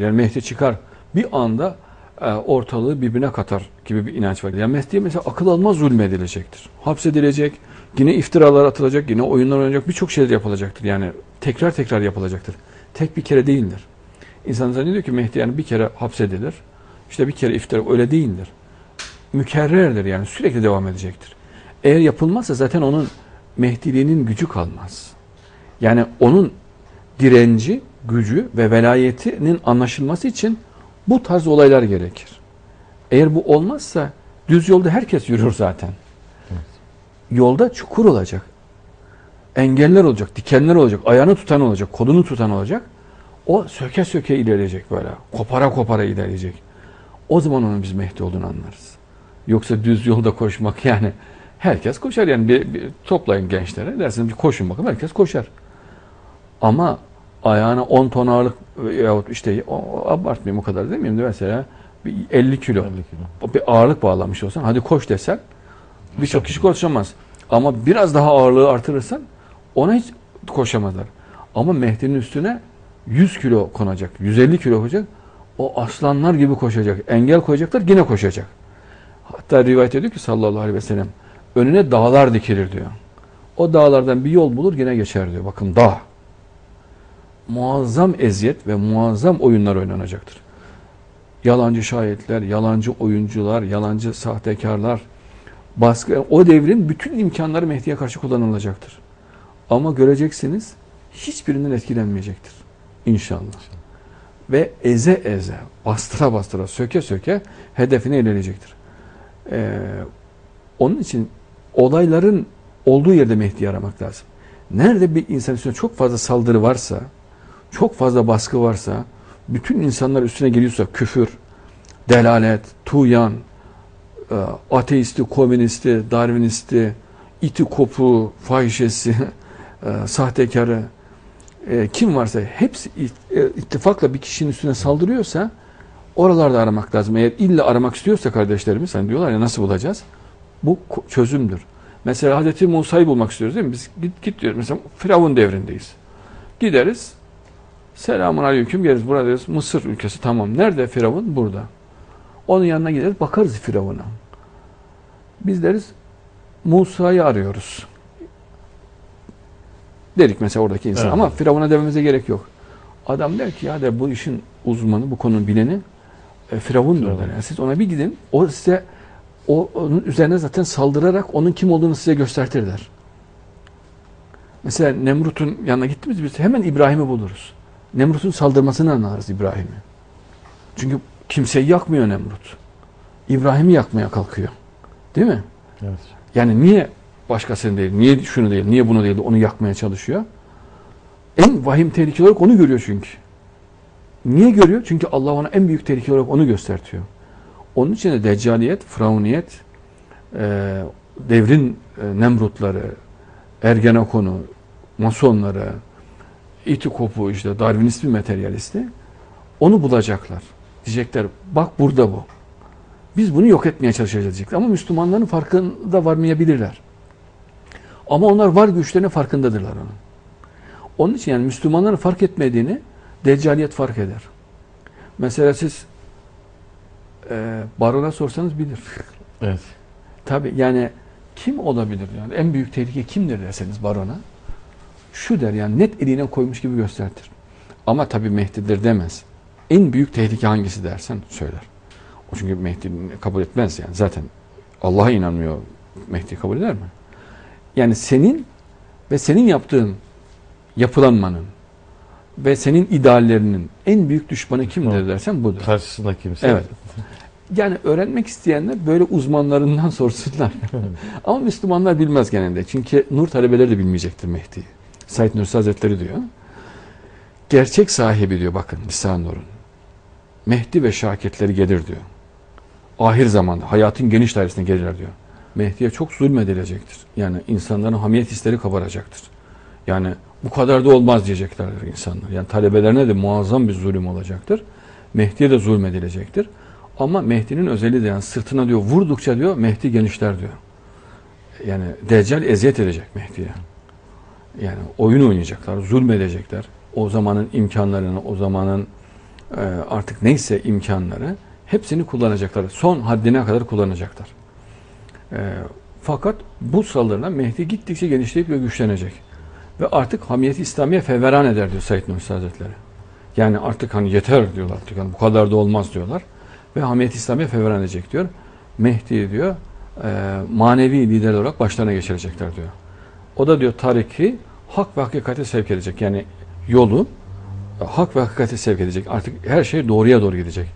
Yani Mehdi çıkar bir anda e, ortalığı birbirine katar gibi bir inanç var. Yani Mehdi'ye mesela akıl almaz zulmedilecektir. Hapsedilecek, yine iftiralar atılacak, yine oyunlar oynanacak, birçok şeyler yapılacaktır. Yani tekrar tekrar yapılacaktır. Tek bir kere değildir. İnsan zannediyor ki Mehdi yani bir kere hapsedilir. İşte bir kere iftira öyle değildir. Mükerrerdir yani sürekli devam edecektir. Eğer yapılmazsa zaten onun Mehdiliğinin gücü kalmaz. Yani onun direnci, gücü ve velayetinin anlaşılması için bu tarz olaylar gerekir. Eğer bu olmazsa düz yolda herkes yürür zaten. Yolda çukur olacak. Engeller olacak, dikenler olacak, ayağını tutan olacak, kolunu tutan olacak. O söke söke ilerleyecek böyle. Kopara kopara ilerleyecek. O zaman onun biz Mehdi olduğunu anlarız. Yoksa düz yolda koşmak yani herkes koşar yani bir, bir toplayın gençlere dersiniz bir koşun bakalım herkes koşar. Ama ayağına 10 ton ağırlık yahut işte o- abartmayayım o kadar demeyeyim de mesela bir 50 kilo, 50 kilo. bir ağırlık bağlamış olsan hadi koş desen birçok kişi koşamaz. Ama biraz daha ağırlığı artırırsan ona hiç koşamazlar. Ama Mehdi'nin üstüne 100 kilo konacak, 150 kilo koyacak. O aslanlar gibi koşacak. Engel koyacaklar yine koşacak. Hatta rivayet ediyor ki sallallahu aleyhi ve sellem önüne dağlar dikilir diyor. O dağlardan bir yol bulur yine geçer diyor. Bakın dağ. Muazzam eziyet ve muazzam oyunlar oynanacaktır. Yalancı şahitler, yalancı oyuncular, yalancı sahtekarlar, baskı, o devrin bütün imkanları Mehdi'ye karşı kullanılacaktır. Ama göreceksiniz hiçbirinden etkilenmeyecektir. İnşallah. Ve eze eze, bastıra bastıra, söke söke hedefine ilerleyecektir. Ee, onun için olayların olduğu yerde Mehdi'yi aramak lazım. Nerede bir insan üstüne çok fazla saldırı varsa, çok fazla baskı varsa, bütün insanlar üstüne geliyorsa küfür, delalet, tuğyan, e, ateisti, komünisti, darwinisti, iti kopu, fahişesi, e, sahtekarı, e, kim varsa hepsi it- ittifakla bir kişinin üstüne saldırıyorsa oralarda aramak lazım. Eğer illa aramak istiyorsa kardeşlerimiz hani diyorlar ya nasıl bulacağız? Bu çözümdür. Mesela Hazreti Musa'yı bulmak istiyoruz değil mi? Biz git, git diyoruz. Mesela Firavun devrindeyiz. Gideriz. Selamun aleyküm geliriz. Buradayız. Mısır ülkesi tamam. Nerede Firavun? Burada. Onun yanına gideriz. Bakarız Firavun'a. Biz deriz Musa'yı arıyoruz. Derik mesela oradaki insan. Evet. Ama Firavun'a dememize gerek yok. Adam der ki ya der bu işin uzmanı, bu konunun bileni e, Firavundur Firavun. der. Yani siz ona bir gidin. O size o, onun üzerine zaten saldırarak onun kim olduğunu size göstertir der. Mesela Nemrut'un yanına gittiniz biz hemen İbrahim'i buluruz. Nemrut'un saldırmasını anlarız İbrahim'i. Çünkü kimseyi yakmıyor Nemrut. İbrahim'i yakmaya kalkıyor. Değil mi? Evet. Yani niye başkasını değil, niye şunu değil, niye bunu değil, onu yakmaya çalışıyor? En vahim tehlike olarak onu görüyor çünkü. Niye görüyor? Çünkü Allah ona en büyük tehlike olarak onu göstertiyor. Onun için de deccaliyet, firavuniyet, e, devrin e, Nemrutları, Ergenekon'u, Masonları, İtikopu işte Darwinist bir materyalisti onu bulacaklar. Diyecekler bak burada bu. Biz bunu yok etmeye çalışacağız diyecekler. Ama Müslümanların farkında varmayabilirler. Ama onlar var güçlerine farkındadırlar onun. Onun için yani Müslümanların fark etmediğini Deccaliyet fark eder. Mesela siz e, barona sorsanız bilir. Evet. Tabi yani kim olabilir yani en büyük tehlike kimdir derseniz barona şu der yani net eline koymuş gibi göstertir. Ama tabi Mehdi'dir demez. En büyük tehlike hangisi dersen söyler. O çünkü Mehdi kabul etmez yani zaten Allah'a inanmıyor Mehdi kabul eder mi? Yani senin ve senin yaptığın yapılanmanın ve senin ideallerinin en büyük düşmanı kimdir dersen budur. Karşısında kimse. Evet. Yani öğrenmek isteyenler böyle uzmanlarından sorsunlar. Ama Müslümanlar bilmez genelde. Çünkü nur talebeleri de bilmeyecektir Mehdi'yi. Said Nursi Hazretleri diyor. Gerçek sahibi diyor bakın Lisan Nur'un. Mehdi ve şakirtleri gelir diyor. Ahir zamanda hayatın geniş dairesine gelirler diyor. Mehdi'ye çok zulmedilecektir. Yani insanların hamiyet hisleri kabaracaktır. Yani bu kadar da olmaz diyeceklerdir insanlar. Yani talebelerine de muazzam bir zulüm olacaktır. Mehdi'ye de zulmedilecektir. Ama Mehdi'nin özelliği de yani sırtına diyor vurdukça diyor Mehdi genişler diyor. Yani Deccal eziyet edecek Mehdi'ye. Yani oyun oynayacaklar, zulmedecekler. O zamanın imkanlarını, o zamanın e, artık neyse imkanları hepsini kullanacaklar. Son haddine kadar kullanacaklar. E, fakat bu sıralarına Mehdi gittikçe genişleyip ve güçlenecek. Ve artık hamiyeti İslamiye fevveran eder diyor Said Nursi Hazretleri. Yani artık hani yeter diyorlar. Artık hani bu kadar da olmaz diyorlar. Ve hamiyet İslamiye fevveran edecek diyor. Mehdi diyor e, manevi lider olarak başlarına geçirecekler diyor. O da diyor tariki hak ve hakikate sevk edecek. Yani yolu hak ve hakikate sevk edecek. Artık her şey doğruya doğru gidecek.